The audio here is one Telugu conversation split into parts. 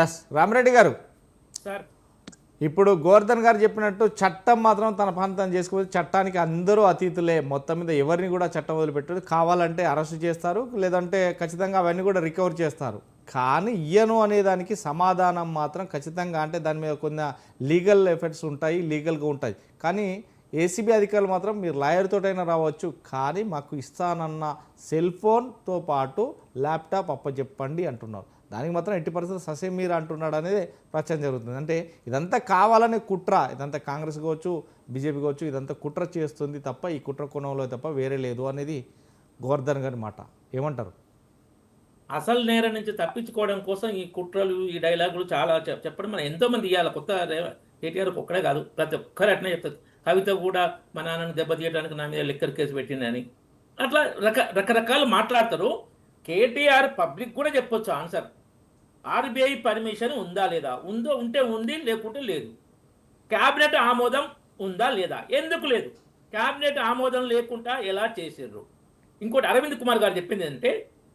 ఎస్ రామరెడ్డి గారు. సార్ ఇప్పుడు గోవర్ధన్ గారు చెప్పినట్టు చట్టం మాత్రం తన పని తను చేసుకోవచ్చు చట్టానికి అందరూ అతీతులే. మొత్తం మీద ఎవరిని కూడా చట్టం వదిలిపెట్టదు కావాలంటే అరెస్ట్ చేస్తారు. లేదంటే ఖచ్చితంగా అవన్నీ కూడా రికవర్ చేస్తారు. కానీ ఇయ్యను అనేదానికి సమాధానం మాత్రం ఖచ్చితంగా అంటే దాని మీద కొన్ని లీగల్ ఎఫెక్ట్స్ ఉంటాయి. లీగల్గా ఉంటాయి. కానీ ఏసీబీ అధికారులు మాత్రం మీరు లాయర్ తోటైనా రావచ్చు. కానీ మాకు ఇస్తానన్న సెల్ ఫోన్తో పాటు ల్యాప్టాప్ అప్పచెప్పండి అంటున్నారు. దానికి మాత్రం ఎట్టి పరిస్థితులు ససేమీర్ అంటున్నాడు అనేది ప్రచారం జరుగుతుంది. అంటే ఇదంతా కావాలనే కుట్ర ఇదంతా కాంగ్రెస్ కావచ్చు బీజేపీ కావచ్చు ఇదంతా కుట్ర చేస్తుంది తప్ప ఈ కుట్ర కోణంలో తప్ప వేరే లేదు అనేది గోవర్ధన్ గారి మాట. ఏమంటారు? అసలు నేరం నుంచి తప్పించుకోవడం కోసం ఈ కుట్రలు ఈ డైలాగులు చాలా చెప్పడం మనం ఎంతోమంది ఇవ్వాలి కొత్త కేటీఆర్ ఒక్కడే కాదు. ప్రతి ఒక్కరు అట్నే చెప్తారు. కవిత కూడా మా నాన్నని దెబ్బతీయడానికి నా మీద లెక్కర్ కేసు పెట్టిందని. అట్లా రక రకరకాలు మాట్లాడతారు. కేటీఆర్ పబ్లిక్ కూడా చెప్పొచ్చు ఆన్సర్. ఆర్బీఐ పర్మిషన్ ఉందా లేదా? ఉందో ఉంటే ఉంది లేకుంటే లేదు. క్యాబినెట్ ఆమోదం ఉందా లేదా? ఎందుకు లేదు? క్యాబినెట్ ఆమోదం లేకుండా ఎలా చేసారు ఇంకోటి అరవింద్ కుమార్ గారు చెప్పింది అంటే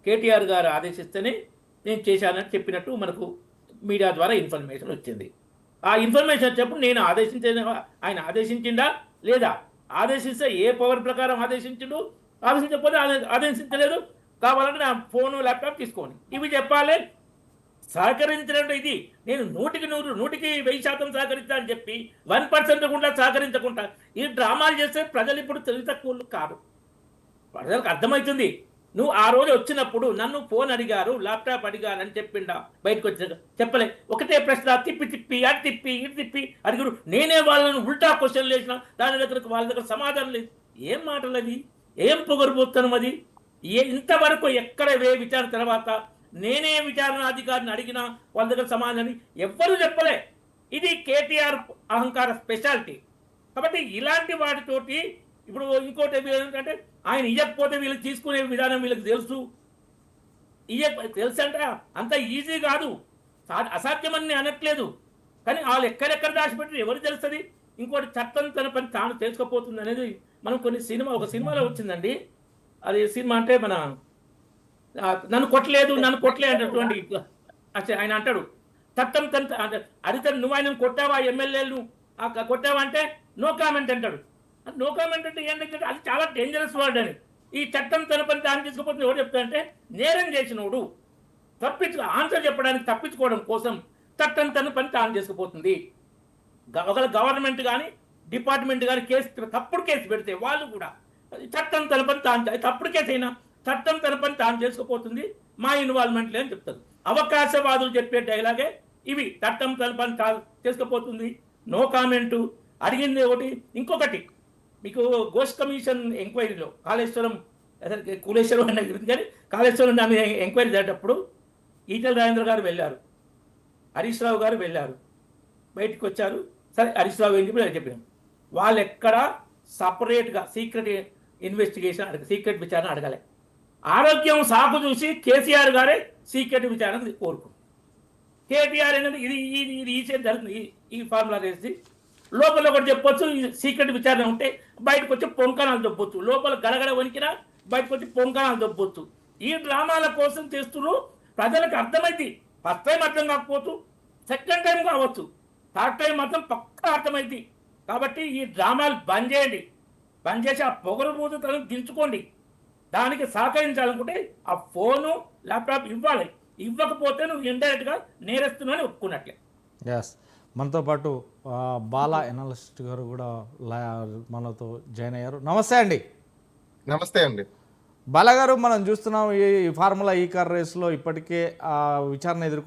కేటీఆర్ గారు ఆదేశిస్తేనే నేను చేశానని చెప్పినట్టు మనకు మీడియా ద్వారా ఇన్ఫర్మేషన్ వచ్చింది. ఆ ఇన్ఫర్మేషన్ వచ్చినప్పుడు నేను ఆదేశించిన ఆయన ఆదేశించిండా లేదా? ఆదేశిస్తే ఏ పవర్ ప్రకారం ఆదేశించడు? ఆదేశించకపోతే ఆదేశించలేదు. కావాలంటే నా ఫోను ల్యాప్టాప్ తీసుకోండి. ఇవి చెప్పాలి. సహకరించినట్టు ఇది. నేను నూటికి నూరు నూటికి వెయ్యి శాతం సహకరిస్తా అని చెప్పి వన్ పర్సెంట్ కూడా సహకరించకుండా ఈ డ్రామాలు చేస్తే ప్రజలు ఇప్పుడు తెలివి తక్కువలు కాదు. ప్రజలకు అర్థమవుతుంది. నువ్వు ఆ రోజు వచ్చినప్పుడు నన్ను ఫోన్ అడిగారు ల్యాప్టాప్ అడిగారు అని చెప్పిండా బయటకు వచ్చిన చెప్పలే ఒకటే ప్రశ్న తిప్పి తిప్పి అటు తిప్పి ఇటు తిప్పి అడిగారు. నేనే వాళ్ళని ఉల్టా క్వశ్చన్లు వేసిన దాని దగ్గరకు వాళ్ళ దగ్గర సమాధానం లేదు. ఏం మాటలు అది? ఏం పొగరుపోతాను అది? ఏ ఇంతవరకు ఎక్కడ వే విచారణ తర్వాత నేనే విచారణ అధికారిని అడిగినా వాళ్ళ దగ్గర సమాధానం ఎవ్వరూ చెప్పలే. ఇది కేటీఆర్ అహంకార స్పెషాలిటీ. కాబట్టి ఇలాంటి వాటితోటి ఇప్పుడు ఇంకోటి ఏంటంటే ఆయన ఇవ్వకపోతే వీళ్ళు తీసుకునే విధానం వీళ్ళకి తెలుసు. ఇయ్య తెలుసు అంటే అంత ఈజీ కాదు. సా- అసాధ్యమని నేను అనట్లేదు. కానీ వాళ్ళు ఎక్కడెక్కడ దాచిపెట్టి ఎవరు తెలుస్తుంది? ఇంకోటి చట్టం తన పని తాను తెలుసుకోపోతుంది అనేది మనం కొన్ని సినిమా ఒక సినిమాలో వచ్చిందండి. అది సినిమా అంటే మన నన్ను కొట్టలేదు నన్ను కొట్టలే అనేటువంటి అచ్చా, ఆయన అంటాడు. చట్టం తన అంటే అడిగితే నువ్వు ఆయన కొట్టావా ఎమ్మెల్యేలు కొట్టావా అంటే నో కామెంట్ అంటాడు. నో కామెంట్ అంటే ఏంటంటే అది చాలా డేంజరస్ వర్డ్ అని ఈ చట్టం తన పని తాను తీసుకుపోతుంది ఎవరు చెప్తాడంటే నేరం చేసినోడు తప్పించు ఆన్సర్ చెప్పడానికి తప్పించుకోవడం కోసం చట్టం తన పని తాను చేసుకుపోతుంది ఒకవేళ గవర్నమెంట్ కానీ డిపార్ట్మెంట్ కానీ కేసు తప్పుడు కేసు పెడితే వాళ్ళు కూడా అది చట్టం తన పని తాను అది తప్పుడు కేసు అయినా చట్టం తన పని తాను చేసుకుపోతుంది మా ఇన్వాల్వ్మెంట్ లేని చెప్తారు. అవకాశవాదులు చెప్పే డైలాగే ఇవి. చట్టం తన పని తాను చేసుకుపోతుంది. నో కామెంటు అడిగింది ఒకటి ఇంకొకటి. మీకు గోష్ కమిషన్ ఎంక్వైరీలో కాళేశ్వరం అసలు కులేశ్వరం అన్న గురించి కానీ కాళేశ్వరం దాని ఎంక్వైరీ జరిగేటప్పుడు ఈటల రాజేంద్ర గారు వెళ్ళారు. హరీష్ రావు గారు వెళ్ళారు. బయటకు వచ్చారు. సరే హరీష్ రావు ఏం చెప్పి చెప్పినాం వాళ్ళు ఎక్కడ సపరేట్గా సీక్రెట్ ఇన్వెస్టిగేషన్ అడగ సీక్రెట్ విచారణ అడగలే. ఆరోగ్యం సాకు చూసి కేసీఆర్ గారే సీక్రెట్ విచారణ కోరుకు కేటీఆర్ ఏంటంటే ఇది ఇది ఇది ఈ జరుగుతుంది. ఈ- ఫార్ములా చేసి లోపల ఒకటి చెప్పొచ్చు సీక్రెట్ విచారణ ఉంటే బయటకు వచ్చి పొంకణాలు చెప్పొచ్చు. లోపల గడగడ వణికినా బయటకు వచ్చి పొంకణాలు చెప్పొచ్చు. ఈ డ్రామాల కోసం చేస్తున్నారు ప్రజలకు అర్థమైంది. ఫస్ట్ టైం అర్థం కాకపోవచ్చు సెకండ్ టైం కావచ్చు. థర్డ్ టైం మాత్రం పక్కా అర్థమైంది. కాబట్టి ఈ డ్రామాలు బంద్ చేయండి. బంద్ చేసి ఆ పొగరు బూతుతలను దించుకోండి. దానికి సహకరించాలనుకుంటే ఆ ఫోను ల్యాప్టాప్ ఇవ్వాలి. ఇవ్వకపోతే నువ్వు ఇండైరెక్ట్గా నేరస్తున్నాని ఒప్పుకున్నట్లే. ఎస్ మనతో పాటు బాలా ఎనాలిస్ట్ గారు కూడా లా- మనతో జాయిన్ అయ్యారు. నమస్తే అండి. నమస్తే అండి. బాలా గారు మనం చూస్తున్నాం ఈ ఫార్ములా ఈ కార్ రేస్లో ఇప్పటికే ఆ విచారణ ఎదుర్కొ